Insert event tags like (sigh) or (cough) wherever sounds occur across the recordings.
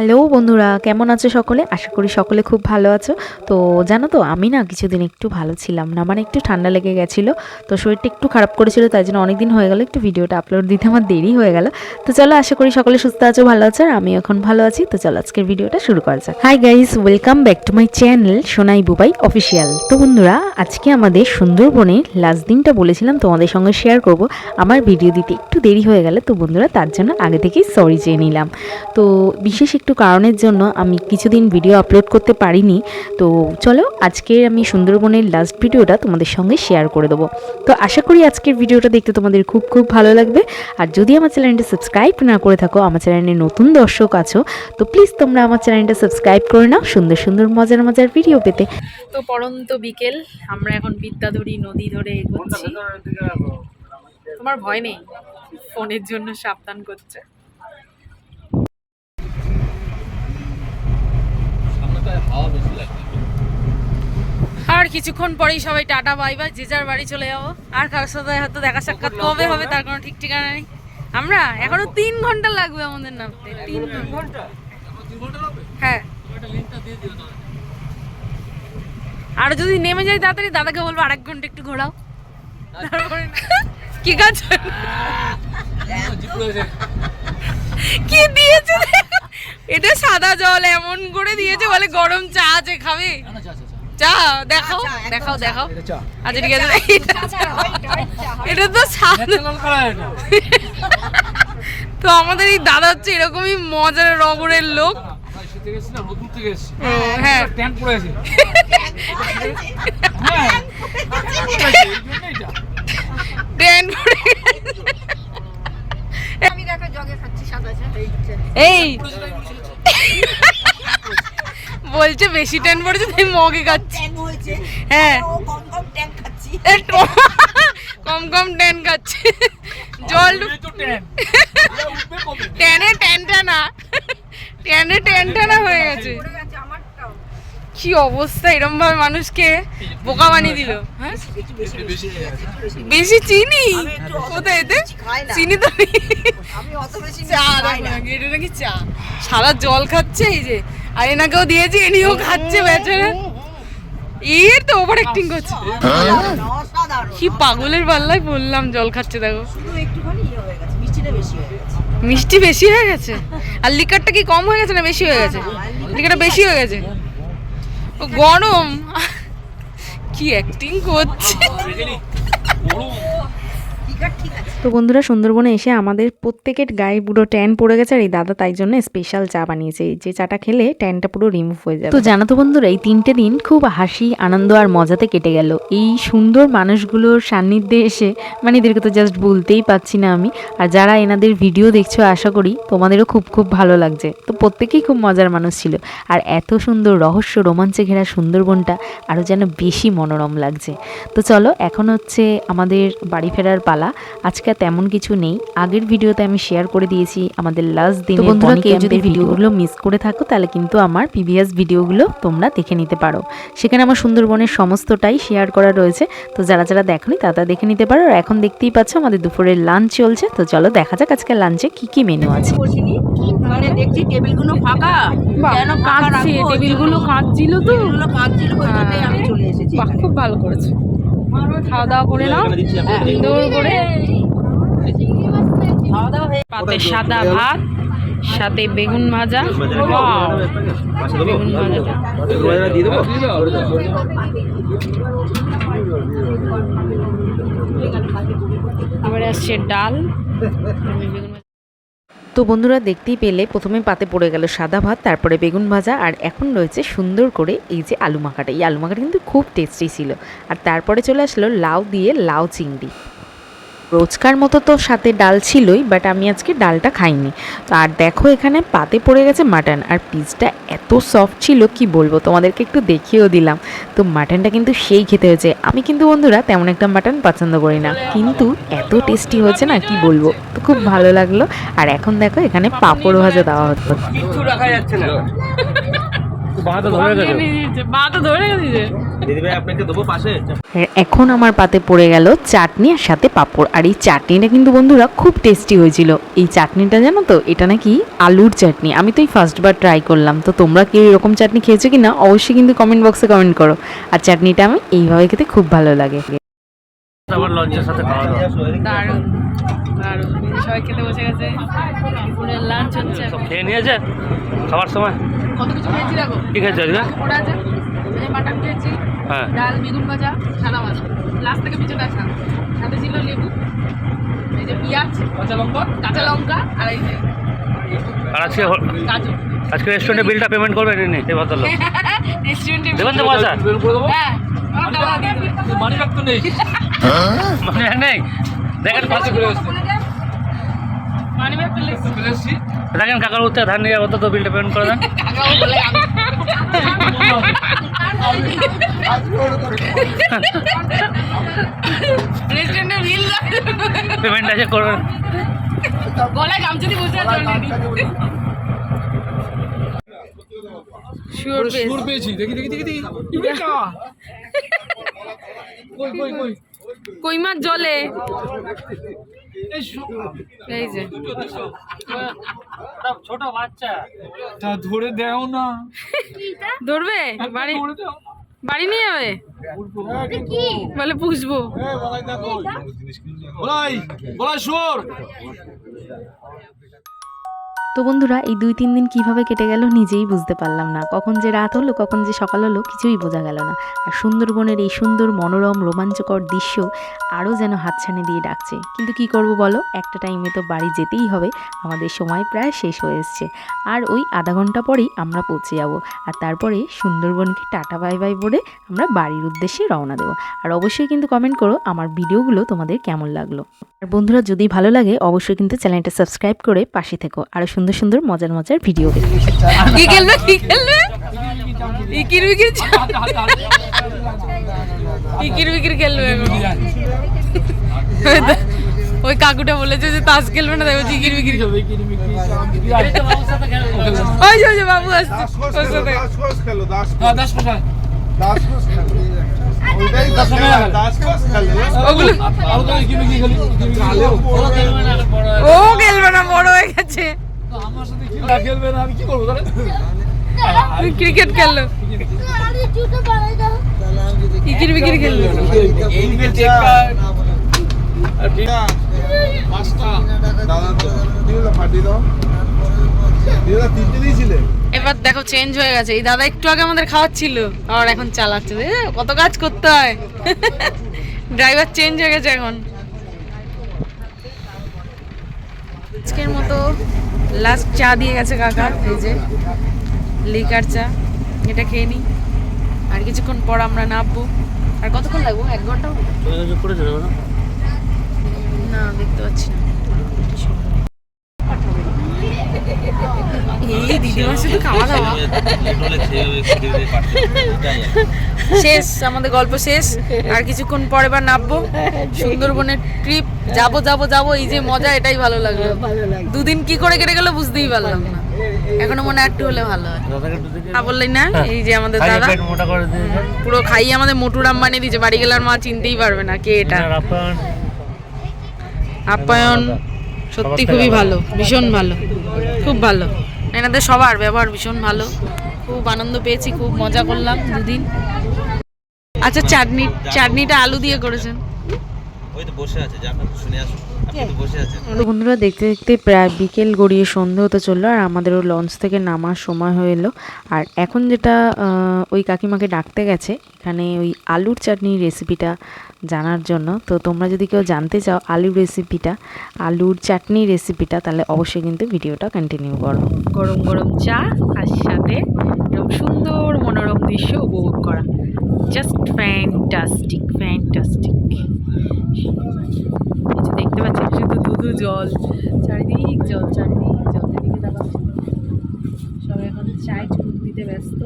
Hello বন্ধুরা, কেমন আছো সকলে? আশা করি সকলে খুব ভালো আছো। তো জানো তো, আমি না কিছুদিন একটু ভালো ছিলাম না মানে একটু ঠান্ডা লেগে গেছিল, তো শরীরটা একটু খারাপ করেছিল, তাই জন্য অনেক দিন হয়ে গেল, একটু ভিডিওটা আপলোড দিতে আমার দেরি হয়ে গেল। তো চলো, আশা করি সকলে সুস্থ আছো, ভালো আছো, আর আমি এখন ভালো আছি। তো চলো, আজকের ভিডিওটা শুরু করা যাক। Hi guys welcome back to my channel Sonai Bubai official তো বন্ধুরা, আজকে আমাদের সুন্দরবনের লাস্ট দিনটা বলেছিলাম, তোমাদের সঙ্গে শেয়ার করব। আমার ভিডিও দিতে একটু দেরি হয়ে গেলে, তো বন্ধুরা, তার জন্য আগে থেকেই সরি চেয়ে নিলাম। তো বিশেষ একটু কারণের জন্য আমি কিছুদিন ভিডিও আপলোড করতে পারিনি। তো চলো আজকে আমি সুন্দরবনের লাস্ট ভিডিওটা তোমাদের সঙ্গে শেয়ার করে দেবো। তো আশা করি আজকের ভিডিওটা দেখতে তোমাদের খুব খুব ভালো লাগবে। আর যদি আমার চ্যানেলটা সাবস্ক্রাইব না করে থাকো আমার চ্যানেলে নতুন দর্শক আছো তো প্লিজ তোমরা আমার চ্যানেলটা সাবস্ক্রাইব করে নাও সুন্দর সুন্দর মজার মজার ভিডিও পেতে। তো পরন্ত বিকেল আমরা এখন বিদ্যাধরী নদী ধরে এগোচ্ছি। তোমার ভয় নেই? ফোনের জন্য সাবধান করছে। আর কিছুক্ষণ পরেই সবাই টাটা বাই বাই যে যার বাড়ি চলে যাব। আর কারোর সাথে হয়তো দেখা সাক্ষাৎ কবে হবে তার কোনো ঠিক ঠিকানা নেই। আমরা? এখনও তিন ঘণ্টা লাগবে আমাদের নামতে। তিন ঘণ্টা। হ্যাঁ। আর যদি নেমে যাই তাড়াতাড়ি দাদাকে বলব আরেক ঘণ্টা একটু ঘোরাও। তারপরে কি কাজ? কি দিয়েছে? এটা সাদা জল এমন করে দিয়েছে বলে গরম চা আছে খাবে? চা দেখাও দেখাও দেখাও। আচ্ছা ঠিক আছে। এটা তো সাদা তো আমাদের এই দাদা হচ্ছে এরকমই মজার রগরের লোক। ও, হ্যাঁ। ট্রেন আমি দেখো জগে এই বলছে বেশি ট্যান পড়েছে তাই মগে খাচ্ছি। হ্যাঁ। কম কম ট্যান খাচ্ছি। জল ট্যানে ট্যানটা না। ট্যানে ট্যানটা না হয়ে গেছে। কি অবস্থা? এরম ভাবে মানুষকে বোকা বানিয়ে দিল। হ্যাঁ? বেশি চিনি? কোথায় এতে। চিনি তো চা এটা নাকি চা। সারা জল খাচ্ছে এই যে। আর এনাকেও দিয়েছি এনিও খাচ্ছে বেচারা। এর তো ওভার অ্যাক্টিং করছে। কি পাগলের পাল্লায় বললাম জল খাচ্ছে দেখো। ইয়ে মিষ্টি বেশি হয়ে গেছে? আর লিকারটা কি কম হয়ে গেছে না বেশি হয়ে গেছে? লিকারটা বেশি হয়ে গেছে? গরম। কি অ্যাক্টিং করছে? তো বন্ধুরা, সুন্দরবনে এসে আমাদের প্রত্যেকের গায়ে পুরো ট্যান পড়ে গেছে আর এই দাদা তাই জন্য স্পেশাল চা বানিয়েছে। যে চাটা খেলে ট্যানটা পুরো রিমুভ হয়ে যাবে। তো জানো তো বন্ধুরা, এই তিনটে দিন খুব হাসি, আনন্দ আর মজাতে কেটে গেল। এই সুন্দর মানুষগুলোর সান্নিধ্যে এসে মানে এদেরকে তো জাস্ট বলতেই পাচ্ছি না আমি, আর যারা এনাদের ভিডিও দেখছ, আশা করি তোমাদেরও খুব খুব ভালো লাগছে। তো প্রত্যেকেই খুব মজার মানুষ ছিল। আর এত সুন্দর রহস্য রোমাঞ্চে ঘেরা সুন্দরবনটা আরও যেন বেশি মনোরম লাগছে। তো চলো, এখন হচ্ছে আমাদের বাড়ি ফেরার পালা। আজকে আর তেমন কিছু নেই। আগের ভিডিওতে আমি শেয়ার করে দিয়েছি আমাদের লাস্ট দিন বন্ধুরা কেউ যদি ভিডিওগুলো মিস করে থাকো তাহলে কিন্তু আমার প্রিভিয়াস ভিডিওগুলো তোমরা দেখে নিতে পারো। সেখানে আমার সুন্দরবনের সমস্তটাই শেয়ার করা রয়েছে। তো যারা যারা দেখোনি তারা দেখে নিতে পারো। আর এখন দেখতেই পাচ্ছ আমাদের দুপুরের লাঞ্চ চলছে। তো চলো দেখা যাক আজকে লাঞ্চে কি কি মেনু আছে। মানে দেখছি টেবিলগুলো ফাঁকা। কেন ফাঁকা টেবিলগুলো কাঁদছিল তো। কাঁদছিল আমি চলে এসেছি খুব ভালো করেছ। খাওয়া দাওয়া করে নাও। সুন্দর করে হয়ে পাতে সাদা ভাত সাথে বেগুন ভাজা। বেগুন ভাজাটা এবারে আসছে ডাল। তো বন্ধুরা দেখতেই পেলে প্রথমে পাতে পড়ে গেল সাদা ভাত তারপরে বেগুন ভাজা আর এখন রয়েছে সুন্দর করে এই যে আলু মাখাটা। এই আলু মাখাটা কিন্তু খুব টেস্টি ছিল। আর তারপরে চলে আসলো লাউ দিয়ে লাউ চিংড়ি। রোজকার মতো তো সাথে ডাল ছিলই বাট আমি আজকে ডালটা খাইনি। তো আর দেখো এখানে পাতে পড়ে গেছে মাটন, আর পিসটা এত সফট ছিল, কি বলব তোমাদেরকে একটু দেখিয়েও দিলাম। তো মাটনটা কিন্তু সেই খেতে হয়েছে। আমি কিন্তু বন্ধুরা তেমন একটা মাটন পছন্দ করি না, কিন্তু এত টেস্টি হয়েছে না, কি বলব? তো খুব ভালো লাগল। আর এখন দেখো এখানে পাঁপড় ভাজা দেওয়া কিচ্ছু রাখা যাচ্ছে না। এখন আমার পাতে পড়ে গেল চাটনি আর সাথে পাঁপড়। আর এই চাটনিটা কিন্তু বন্ধুরা খুব টেস্টি হয়েছিল। এই চাটনিটা জানো তো এটা নাকি আলুর চাটনি। আমি তো এই ফার্স্টবার ট্রাই করলাম। তো তোমরা কি এরকম চাটনি খেয়েছো কি না অবশ্যই কিন্তু কমেন্ট বক্সে কমেন্ট করো। আর চাটনিটা আমি এইভাবে খেতে খুব ভালো লাগে। আমার লঞ্চের সাথে খাওয়া দাওয়া। দারুণ সবাই খেতে বসে গেছে। দুপুরের লাঞ্চ হচ্ছে সব খেয়ে নিয়েছে? খাবার সময়? কত কিছু খেয়েছি দেখো। কি খেয়েছে আজকে? পড়ে আছে মাটন খেয়েছি হ্যাঁ। ডাল বেগুন ভাজা সাদা মাছ। লাস্ট থেকে পিছনে আসা সাথে ছিল লেবু এই যে পেঁয়াজ কাঁচা লঙ্কা? কাঁচা লঙ্কা আর এই যে আর আজকে কাজু। আজকে রেস্টুরেন্টে বিলটা পেমেন্ট করবেন নি এই ভদ্রলোক। রেস্টুরেন্টে দেবেন তো পয়সা হ্যাঁ। মানি ব্যাগ নেই। মানে নেই। দেখেন পাশে ঘুরে আসছে দেখেন কাকার উত্তর ধান নিয়ে অত তো বিলটা পেমেন্ট করে দেন। পেমেন্ট আছে করবেন। সুর পেয়েছি। দেখি দেখি দেখি দেখি। কই মাছ জলে? এই যে। ছোট বাচ্চা। তা ধরে দেও না। ধরবে? বাড়ি বাড়ি নিয়ে যাবে? বলে পুষবো। বলাই বলাই সুর তো বন্ধুরা, এই দুই তিন দিন কীভাবে কেটে গেল নিজেই বুঝতে পারলাম না। কখন যে রাত হলো, কখন যে সকাল হলো, কিছুই বোঝা গেল না। আর সুন্দরবনের এই সুন্দর মনোরম রোমাঞ্চকর দৃশ্য আরও যেন হাতছানি দিয়ে ডাকছে। কিন্তু কি করব বলো? একটা টাইমে তো বাড়ি যেতেই হবে। আমাদের সময় প্রায় শেষ হয়ে এসছে। আর ওই আধা ঘণ্টা পরেই আমরা পৌঁছে যাব। আর তারপরে সুন্দরবনকে টাটা বাই বাই বলে আমরা বাড়ির উদ্দেশ্যে রওনা দেবো। আর অবশ্যই কিন্তু কমেন্ট করো আমার ভিডিওগুলো তোমাদের কেমন লাগল। আর বন্ধুরা যদি ভালো লাগে অবশ্যই কিন্তু চ্যানেলটা সাবস্ক্রাইব করে পাশে থেকো। আরও সুন্দর সুন্দর মজার মজার ভিডিও দেখতে কি খেলবে? কি খেলবে? ইকির বিকির ইকির বিকির খেলবে ওই কাকুটা বলেছে যে তাস খেলবে না দেখো ইকির বিকির ওই যে ওই যে বাবু আসছে। সাথে। খেলো দাসকোষ হ্যাঁ দাস খেলো। ও খেলবে না, বড় হয়ে গেছে। ক্রিকেট খেললো। ইকির বিকির খেললো। পাঁচটা দাদা ফাটিয়ে দাও। তিনটে দিয়েছিলে। এবার দেখো চেঞ্জ হয়ে গেছে। এই দাদা একটু আগে আমাদের খাওয়াচ্ছিল আর এখন চালাচ্ছে। কত কাজ করতে হয়। (laughs) ড্রাইভার চেঞ্জ হয়ে গেছে এখন। আজকের মতো লাস্ট চা দিয়ে গেছে কাকা এই যে লিকার চা। এটা খেয়ে নিই আর কিছুক্ষণ পর আমরা নামবো। আর কতক্ষণ লাগবো? এক ঘণ্টা? না দেখতে পাচ্ছি না। এই দিদিমার শুধু খাওয়া দাওয়া। শেষ আমাদের গল্প শেষ। আর কিছুক্ষণ পরে এবার নামবো। সুন্দরবনের ট্রিপ যাব যাব যাব। এই যে মজা এটাই ভালো লাগল। দুদিন কি করে কেটে গেল বুঝতেই পারলাম না। এখনও মনে হয় একটু হলে ভালো হয়। না বললেই না এই যে আমাদের দাদা। পুরো খাইয়ে আমাদের মোটুরাম বানিয়ে দিয়েছে। বাড়ি গেলে আর মা চিনতেই পারবে না কে এটা। আপ্যায়ন। সত্যি খুবই ভালো ভীষণ ভালো। খুব ভালো। এনাদের সবার ব্যবহার ভীষণ ভালো। খুব আনন্দ পেয়েছি, খুব মজা করলাম দুদিন। আচ্ছা চাটনি, চাটনিটা আলু দিয়ে করেছেন। ওই তো বসে আছে যাক শুনে আসুন। আপনি তো বসে আছেন। তো বন্ধুরা দেখতে দেখতে প্রায় বিকেল গড়িয়ে সন্ধে হতে চলল আর আমাদেরও লঞ্চ থেকে নামার সময় হয়ে এলো। আর এখন যেটা ওই কাকিমাকে ডাকতে গেছে এখানে ওই আলুর চাটনির রেসিপিটা জানার জন্য। তো তোমরা যদি কেউ জানতে চাও আলুর রেসিপিটা আলুর চাটনির রেসিপিটা তাহলে অবশ্যই কিন্তু ভিডিওটা কন্টিনিউ করো। গরম গরম চা আর সাথে সুন্দর মনোরম দৃশ্য উপভোগ করা। জাস্ট ফ্যান্টাস্টিক ফ্যান্টাস্টিক কিছু দেখতে পাচ্ছি শুধু দুধু জল। চারিদিক জল চারিদিক জল। তাকাচ্ছি সবাই এখন চায় চুমুক দিতে ব্যস্ত।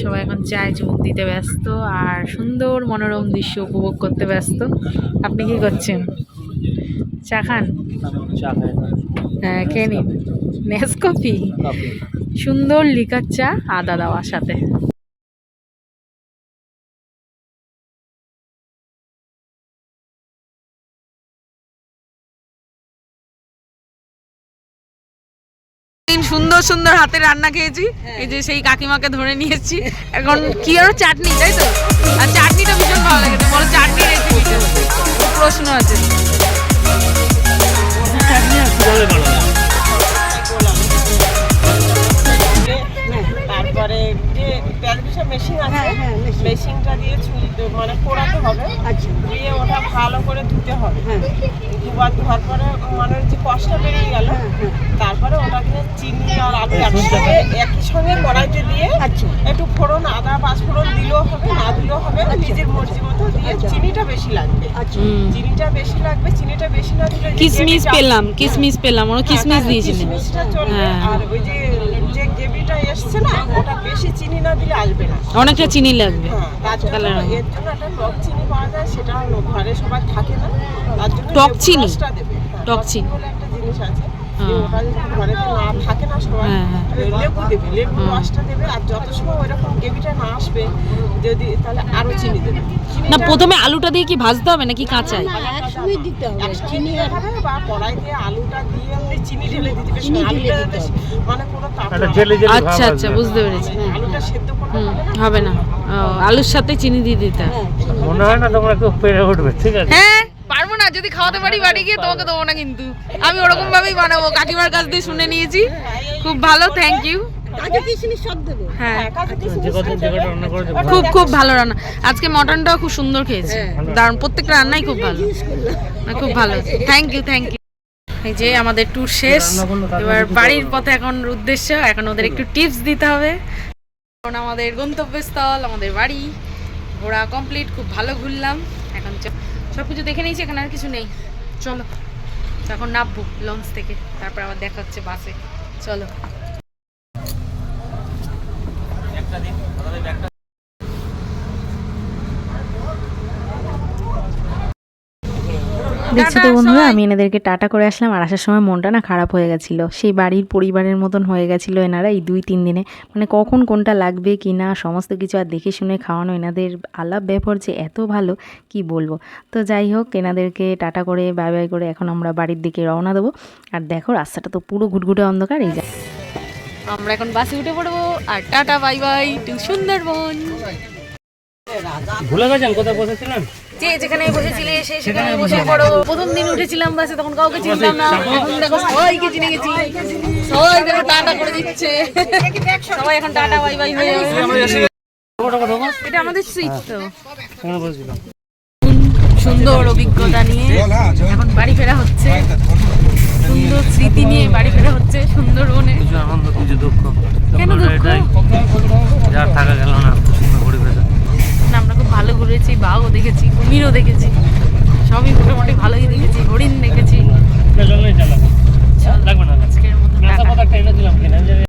সবাই এখন চায় চুমুক দিতে ব্যস্ত আর সুন্দর মনোরম দৃশ্য উপভোগ করতে ব্যস্ত। আপনি কি করছেন? চা খান? হ্যাঁ খেয়ে নিন। নেস কফি সুন্দর লিকার চা আদা দেওয়ার সাথে। সুন্দর সুন্দর হাতে রান্না খেয়েছি? এই যে সেই কাকিমাকে ধরে নিয়েছি। এখন কি আর চাটনি তাই তো? আর চাটনিটা ভীষণ ভালো লাগে। বলো চাটনি রেসিপিটা প্রশ্ন আছে। তারপরে যে মেশিন আছে। মেশিনটা দিয়ে ছুলতে মানে পোড়াতে হবে। দিয়ে ওটা ভালো করে ধুতে হবে। দুবার ধোয়ার পরে মানে যে কষ্ট বেরিয়ে গেল তারপরে ওটাকে চিনি আর আলু একসাথে একই সঙ্গে কড়াইতে দিয়ে একটু ফোড়ন আদা পাঁচ ফোড়ন দিলেও হবে না দিলেও হবে নিজের মর্জি মতো দিয়ে চিনিটা বেশি লাগবে। চিনিটা বেশি লাগবে চিনিটা বেশি না দিলে কিসমিস পেলাম কিসমিস পেলাম ওরা কিসমিস হ্যাঁ, দিয়েছিলেন হ্যাঁ। আর ওই যে যে গ্রেভিটা এসছে না ওটা বেশি চিনি না দিলে আসবে না অনেকটা চিনি লাগবে হ্যাঁ, তাহলে এর জন্য একটা টক চিনি পাওয়া যায় সেটা ঘরে সবার থাকে না তার জন্য টক চিনি? হ্যাঁ, টক চিনি। একটা জিনিস আছে যে। ওটা না থাকে না হ্যাঁ। লেবু দেবে লেবুর রসটা দেবে আর যত সময় ওইরকম গ্রেভিটা না আসবে যদি তাহলে আরও চিনি দেবে না প্রথমে আলুটা দিয়ে কি ভাজতে হবে নাকি কাঁচাই একসঙ্গে দিতে হবে চিনি হবে বা কড়াই দিয়ে আলুটা দিয়ে চিনি ঢেলে দিতে হবে আলুটা মানে কোনো তাপ একটা না জেলি জেলি ভাব আচ্ছা আচ্ছা বুঝতে পেরেছি। হয়। আলুটা সেদ্ধ করতে হবে না। ও, আলুর সাথে চিনি দিয়ে দিতে। হবে। মনে হয় না তোমরা কেউ পেরে উঠবে ঠিক আছে? হ্যাঁ পারব না। যদি খাওয়াতে পারি বাড়ি গিয়ে তোমাকে দেবো না কিন্তু। আমি ওরকম ভাবেই বানাবো। কাকিমার কাছ দিয়ে শুনে নিয়েছি। খুব ভালো থ্যাংক ইউ হ্যাঁ। হ্যাঁ, করেছে ভালো। খুব খুব ভালো রান্না। আজকে মটনটাও খুব সুন্দর খেয়েছি। দারুণ প্রত্যেকটা রান্নাই খুব ভালো। খুব ভালো। থ্যাংক ইউ থ্যাংক ইউ এই যে আমাদের ট্যুর শেষ। এবার বাড়ির পথে এখন উদ্দেশ্য এখন ওদের একটু টিপস দিতে হবে। এখন আমাদের গন্তব্যস্থল আমাদের বাড়ি। ঘোরা কমপ্লিট খুব ভালো ঘুরলাম। এখন সব কিছু দেখে নিয়েছি এখানে আর কিছু নেই। চলো। এখন নামবো লঞ্চ থেকে। তারপর আবার দেখা হচ্ছে বাসে চলো। দেখছ তো বন্ধুরা আমি এনাদেরকে টাটা করে আসলাম আর আসার সময় মনটা না খারাপ হয়ে গেছিল। সেই বাড়ির পরিবারের মতন হয়ে গেছিল এনারা এই দুই তিন দিনে। মানে কখন কোনটা লাগবে কি না সমস্ত কিছু আর দেখে শুনে খাওয়ানো এনাদের আলাপ ব্যবহার যে এত ভালো কি বলব? তো যাই হোক এনাদেরকে টাটা করে বাই বাই করে এখন আমরা বাড়ির দিকে রওনা দেবো। আর দেখো রাস্তাটা তো পুরো ঘুটঘুটে অন্ধকার এই যা আমরা এখন বাসে উঠে পড়ব আর tata bye bye to Sundarban. ভুলে গেছেন কোথায় বসেছিলেন? যে যেখানে বসেছিলে সে সেখানে বসে পড়ো। প্রথম দিন উঠেছিলাম বাসে তখন কাউকে চিনতাম না। এখন দেখো সবাইকে চিনে গেছি। সবাই দেখো টাটা করে দিচ্ছে। সবাই এখন টাটা বাই বাই হয়ে এটা আমাদের তো। সুন্দর অভিজ্ঞতা নিয়ে এখন বাড়ি ফেরা হচ্ছে। সুন্দর স্মৃতি নিয়ে বাড়ি ফেরা হচ্ছে সুন্দরবনে। কিছু আনন্দ কিছু দুঃখ। কেন দুঃখ? যা থাকা গেল না ভালো ঘুরেছি বাঘও দেখেছি কুমিরও দেখেছি সবই মোটামুটি ভালোই দেখেছি হরিণ দেখেছি।